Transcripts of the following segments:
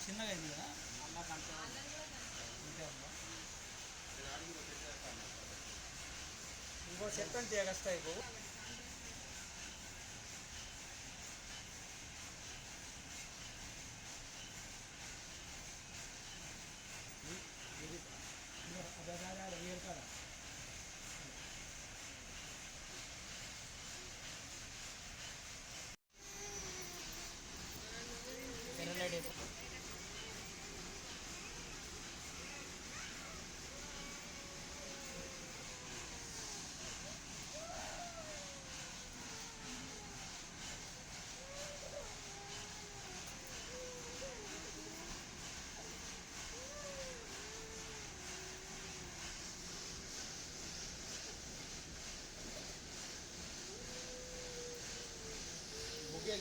చిన్నగా అయింది కదా? అలా కంటే అంతే ఉందా ఇంకో బాబు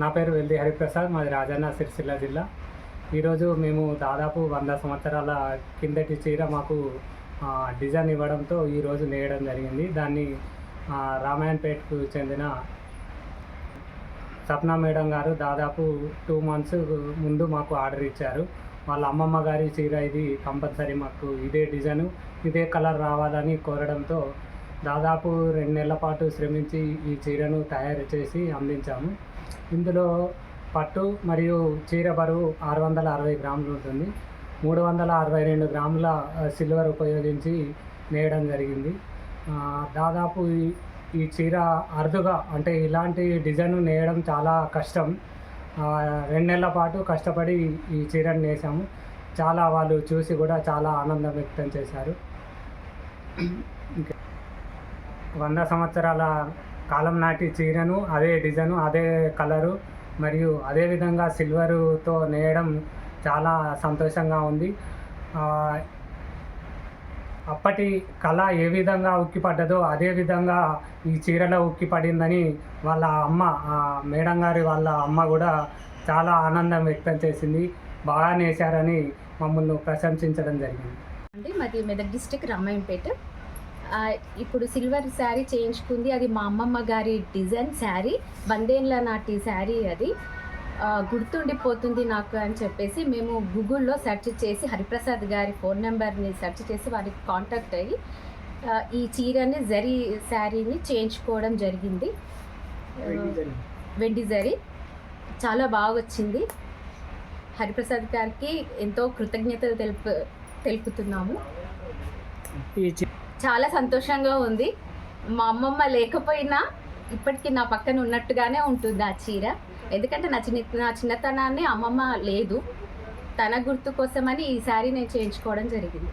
నా పేరు వెల్ది హరిప్రసాద్ మాది రాజన్న సిరిసిల్ల జిల్లా. ఈరోజు మేము దాదాపు వంద సంవత్సరాల కిందటి చీర మాకు డిజైన్ ఇవ్వడంతో ఈరోజు నేయడం జరిగింది. దాన్ని రామాయణపేటకు చెందిన సప్నా మేడం గారు దాదాపు టూ మంత్స్ ముందు మాకు ఆర్డర్ ఇచ్చారు. వాళ్ళ అమ్మమ్మ గారి చీర ఇది కంపల్సరీ మాకు ఇదే డిజైను. ఇదే కలర్ రావాలని కోరడంతో దాదాపు రెండు నెలల పాటు శ్రమించి ఈ చీరను తయారు చేసి అందించాము. ఇందులో పట్టు మరియు చీర బరువు ఆరు వందల అరవై గ్రాములు ఉంటుంది. మూడు వందల అరవై రెండు గ్రాముల సిల్వర్ ఉపయోగించి నేయడం జరిగింది. దాదాపు ఈ ఈ చీర అరుదుగా అంటే ఇలాంటి డిజైన్ నేయడం చాలా కష్టం. రెండు నెలల పాటు కష్టపడి ఈ చీరను నేసాము. చాలా వాళ్ళు చూసి కూడా చాలా ఆనందం వ్యక్తం చేశారు. వంద సంవత్సరాల కాలం నాటి చీరను అదే డిజైను అదే కలరు మరియు అదే విధంగా సిల్వరుతో నేయడం చాలా సంతోషంగా ఉంది. అప్పటి కళ ఏ విధంగా ఉక్కిపడ్డదో అదే విధంగా ఈ చీరలో ఉక్కిపడిందని వాళ్ళ అమ్మ మేడం గారి వాళ్ళ అమ్మ కూడా చాలా ఆనందం వ్యక్తం చేసింది. బాగా నేశారని మమ్మల్ని ప్రశంసించడం జరిగింది. అండి మాది మెదక్ డిస్టిక్ రామాయంపేట. ఇప్పుడు సిల్వర్ శారీ చేయించుకుంది. అది మా అమ్మమ్మ గారి డిజైన్ శారీ. వందేళ్ళ నాటి శారీ అది. గుర్తుండిపోతుంది నాకు అని చెప్పేసి మేము గూగుల్లో సెర్చ్ చేసి హరిప్రసాద్ గారి ఫోన్ నెంబర్ని సెర్చ్ చేసి వారికి కాంటాక్ట్ అయ్యి ఈ చీరని జరీ శారీని చేయించుకోవడం జరిగింది. వెండి జరీ. చాలా బాగా వచ్చింది హరిప్రసాద్ గారికి ఎంతో కృతజ్ఞతలు తెలుపు తెలుపుతున్నాము. చాలా సంతోషంగా ఉంది. మా అమ్మమ్మ లేకపోయినా ఇప్పటికీ నా పక్కన ఉన్నట్టుగానే ఉంటుంది ఆ చీర. ఎందుకంటే నా చిన్న నా చిన్నతనాన్ని అమ్మమ్మ లేదు. తన గుర్తు కోసమని ఈ నేను చేయించుకోవడం జరిగింది.